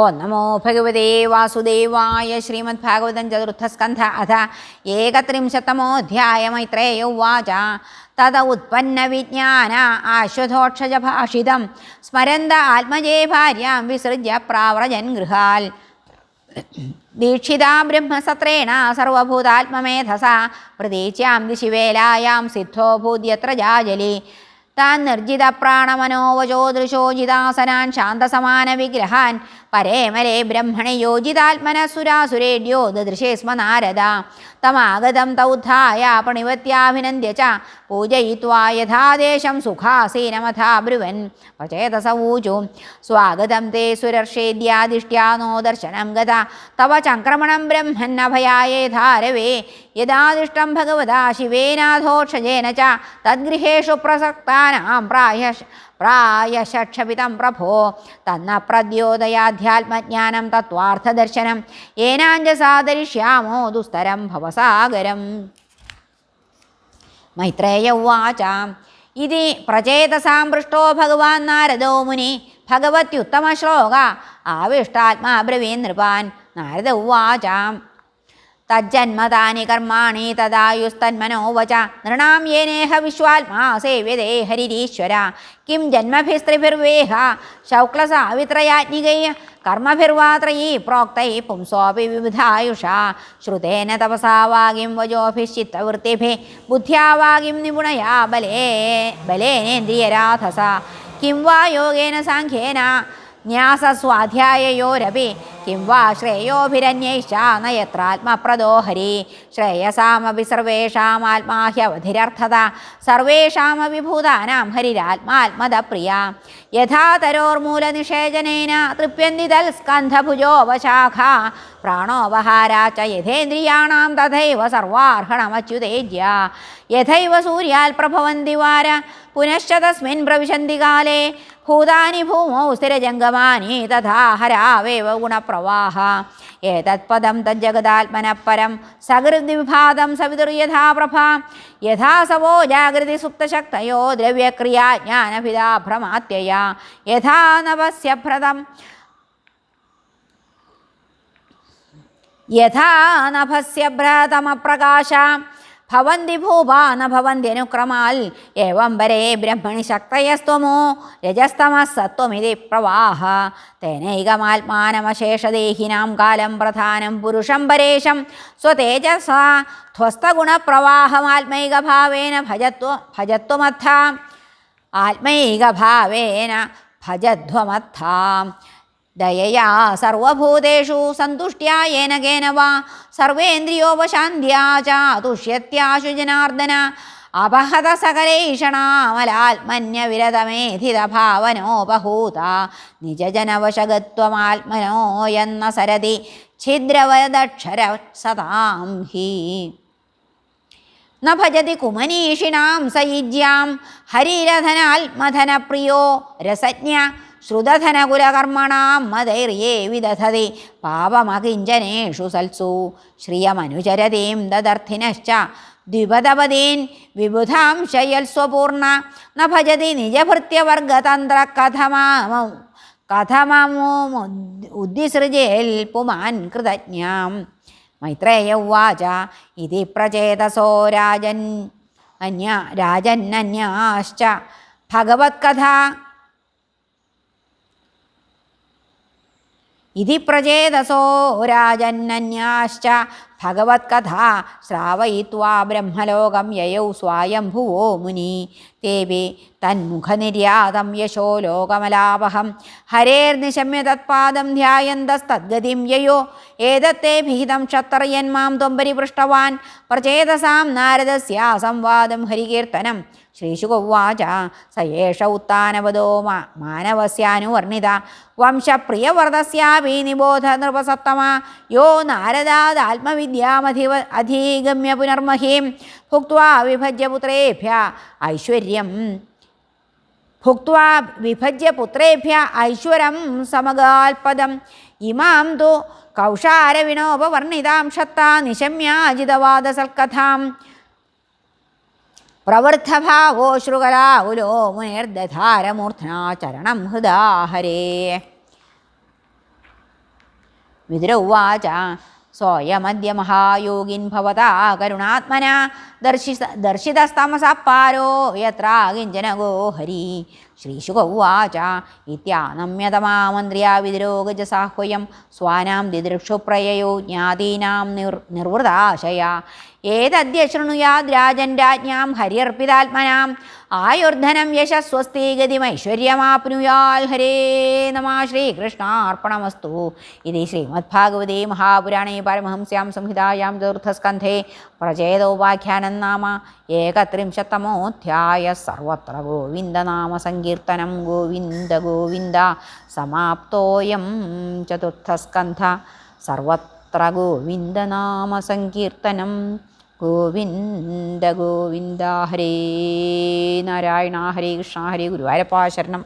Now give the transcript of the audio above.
ഓ നമോ ഭഗവതേ വാസുദേവായ ശ്രീമദ് ഭാഗവതം ചതുർത്ഥസ്കന്ധ അഥ ഏകത്രിംശത്തമോധ്യായ മൈത്രേയ ഉവാച. തത ഉത്പന്ന വിജ്ഞാന ആശ്വതോക്ഷജ ഭാഷിതം. സ്മരന്ത ആത്മജേ ഭാര്യാം വിസൃജ്യ പ്രാവ്രജൻ ഗൃഹാൽ. ദീക്ഷിതാ ബ്രഹ്മസത്രേണ സർവഭൂതാത്മമേധസ. പ്രതീച്യാം ദിശിവേലായാം സിദ്ധോ ഭൂത്യത്ര ജാജലി. താൻ നിർജിത പ്രാണമനോവചോ ദൃശോജിതാസനാൻ ശാന്തസമാന വിഗ്രഹാൻ. പരേമലേ ബ്രഹ്മണി യോജിതാത്മനസുരാസുരേഡ്യോ ദദൃശേ സ്മ നാരദ. തമാഗതം തൗദ്ധായ പണിവത്യാഭിനന്ദ്യ ച. പൂജയിത്വാ യഥാദേശം സുഖാസീനമഥാ ബ്രുവൻ. വചേതസവൂചു സ്വാഗതം തേ സുരർഷേദ്യാദിഷ്ട്യാ ദർശനം ഗത. തവ ചക്രമണം ബ്രഹ്മന്നഭയായേ ധാരവേ. യഥാദിഷ്ടം ഭഗവതാ ശിവേനാഥോക്ഷജേന ച. തദ്ഗൃഹേഷു പ്രസക്താനാം പ്രായ പ്രായശക്ഷപിതം പ്രഭോ. തന്ന പ്രദ്യോതയാധ്യാത്മജ്ഞാനം തത്വാർത്ഥദർശനം. ഏനാഞ്ച സാദരിഷ്യാമോ ദുസ്തരം ഭവസാഗരം. മൈത്രേയ ഉവാച. ഇതി പ്രചേതസാം പൃഷ്ടോ ഭഗവാൻ നാരദോ മുനി. ഭഗവത്യുത്തമശ്ലോക ആവിഷ്ടാത്മാ ബ്രവീൻ നൃപാൻ. നാരദ ഉവാച. തജ്ജന്മതാനി കർമാണി തദായുസ്തന്മനോവച നൃണാം യേനേഹ വിശ്വാത്മാ സേവ്യതേ ഹരിരീശ്വര കിം ജന്മഭിസ്ത്രിഭിർവേഹ. ശൗക്ലസാവിത്രയാജ്ഞികൈ കർമ്മഭിർവാത്രയീ പ്രോക്തൈ പുംസോപി വിവിധായുഷ. ശ്രുതേന തപസാ വാഗിം വജോഭിശ്ചിത്തവൃത്തിഭി ബുദ്ധ്യാ വാഗിം നിപുണയാ ബലേ ബലേനേന്ദ്രിയരാധസ കിം വാ യോഗേന സാഖ്യേന ന്യാസസ്വാധ്യായയോരപി കിം വാ ശ്രേയോഭിരന്യേഷാ നയത്രാത്മപ്രദോഹരി ശ്രേയസാമപി സർവേഷാം ആത്മാഹ്യവധിരർത്ഥത സർവേഷാമപി ഭൂതാനാം ഹരിരാത്മാത്മത പ്രിയ യഥാ തരോർമൂലനിഷേചനേന തൃപ്യന്തി തൽസ്കന്ധഭുജോപശാഖ പ്രാണോപഹാരാ ച യഥേന്ദ്രിയാണാം തഥൈവ സർവാർഹണമച്യുതേജ്യ. യഥൈവ സൂര്യാൽ പ്രഭവന്തി വാര പുനശ്ച തസ്മിൻ പ്രവിശന്തി കാലേ ഭൂതാനി ഭൂമൗ സ്ഥിരജംഗമാനി തഥാ ഹരാവേവ ഗുണപ്രവാഹ. ഏതത്പദം തജ്ജഗതാത്മന പരം സകൃതിവിഭാതം സവിതുർയഥാ യഥാസവോ ജാഗ്രതി സുപ്തശക്തയോ ദ്രവ്യക്രിയാ ജ്ഞാനഭിതാ ഭ്രമാത്യയ. യഥാ നവസ്യ ഭ്രതം. യഥാ നഭസ്യ ഭ്രതമപ്രകാശ. ഭവന്തി ഭൂപാ ന ഭവന്ത്യനുക്രമാൽ ഏവം വരേ ബ്രഹ്മണി ശക്തയസ്ത്വമോ രജസ്തമസത്വമിതി പ്രവാഹ. തേനൈകമാത്മാനമശേഷദേഹിനാം കാലം പ്രധാനം പുരുഷം പരേശം. സ്വതേജസ ധ്വസ്തഗുണപ്രവാഹമാത്മൈകഭാവേന ഭജത്വ ഭജത്വമത്ഥ. ആത്മൈകഭാവേന ഭജധ്വമത്ഥാം ദയയാ സർവഭൂതേഷു സന്തുഷ്ട്യാ യേന കേന വാ. സർവേന്ദ്രിയോപശാന്ത്യാ ച തുഷ്യത്യാശു ജനാർദ്ദന അപഹത സകലൈഷണാമലാത്മന്യവിരതമേധിത ഭാവനോപഹൂത നിജജനവശഗത്വമാത്മനോ എന്ന സരതി ഛിദ്രവദക്ഷര സതാം ഹി. ന ഭജതി കുമനീഷിണാം സയുജ്യാം ഹരിരധനാത്മധനപ്രിയോ രസജ്ഞ ശ്രുതധനകുലകർമ്മണാം മതൈര്യേ വിദധതി പാപമകിഞ്ചനേഷു സൽസു. ശ്രിയമനുചരതീം ദദർത്ഥിനശ്ച ദ്വിപദപദീൻ വിബുധാം ശയൽസ്വപൂർണ ന ഭജതി നിജഭൃത്യവർഗതന്ത്ര കഥമാമോ കഥമമോ ഉദ്ദിസൃജേൽ പുമാൻ കൃതജ്ഞാം. മൈത്രേയ ഉവാച ഇതി പ്രചേതസോ രാജൻ അന്യ രാജന്നന്യാശ്ച. ഭഗവത്കഥ ഇതി പ്രചേതസോ രാജന്നന്യാശ്ച. ഭഗവത്കഥാ ശ്രാവയിത്വാ ബ്രഹ്മലോകം യയൗ സ്വായംഭുവോ മുനി. തേവി തന്മുഖനിര്യാതം യശോ ലോകമലാപഹം. ഹരേർനിശമ്യ തത്പാദം ധ്യായന്തസ്തദ്ഗതിം യയോ. ഏതത്തെ ഭീതം ക്ഷത്രയന്മാം തൊമ്പരി പൃഷ്ടവാൻ പ്രചേതസാം നാരദസ്യാ സംവാദം ഹരികീർത്തനം. ശ്രീശുകൗവാച സ ഏഷ ഉത്താനവദോ മാ മാനവസ്യാനുവർണിത. വംശപ്രിയവ്രതസ്യാപി നിബോധ നൃപസത്തമ യോ നാരദാദാത്മവിദ്യാമധിവ അധീഗമ്യ പുനർമഹീം. ഭുക്വാ വിഭജ്യപുത്രേഭ്യ ഐശ്വര്യം ഭുക്വാ വിഭജ്യ പുത്രേഭ്യ ഐശ്വരം സമഗാൽപദം ഇമാം തു കൗഷാരവിണോപവർണിതാം ക്ഷത്താ നിശമ്യാജിതവാദസൽക്കഥാം പ്രവൃദ്ധഭാവോ ശൃഗലാകുലോ മുനിർദധാരമൂർധനാ ചരണം ഹൃദാഹരേ വിതുര ഉവാച സ്വയമദ്യ മഹായോഗിൻ ഭവതാ കരുണാത്മന. ദർശി ദർശിതസ്തമസപ്പാരോ യത്ര കിഞ്ചന ഗോഹരി ശ്രീശുക ഉവാച ഇത്യാനമ്യതമാമന്ത്രിയാ വിതിരോഗജസാഹ്വയം സ്വാനാം ദിദൃക്ഷുപ്രയയോ ജ്ഞാതീനാം നിർ നിർവൃതാശയ. ഏതദ്യ ശൃണുയാദ് രാജൻ രാജ്ഞാം ഹരിയർപ്പിതാത്മനാം. ആയുർധനം യശസ്വസ്തി ഗതിമൈശ്വര്യമാപ്നുയാൽ ഹരേ നമ ശ്രീകൃഷ്ണാർപ്പണമസ്തു. ഇത് ശ്രീമദ്ഭാഗവതേ മഹാപുരാണേ പരമഹംസ്യാം സംഹിതായാം ചതുർത്ഥസ്കന്ധേ പ്രചേതോപാഖ്യാനം നാമ ഏകത്രിംശത്തമോധ്യായ സർവത്ര ഗോവിന്ദനാമ സങ്കീർത്തനം ഗോവിന്ദ ഗോവിന്ദ സമാപ്തോയം ചതുർത്ഥസ്കന്ധ സർവത്ര ഗോവിന്ദനാമ സങ്കീർത്തനം ഗോവിന്ദ ഗോവിന്ദ ഹരേ നാരായണ ഹരേ കൃഷ്ണ ഹരേ ഗുരുവായൂരപ്പ ശരണം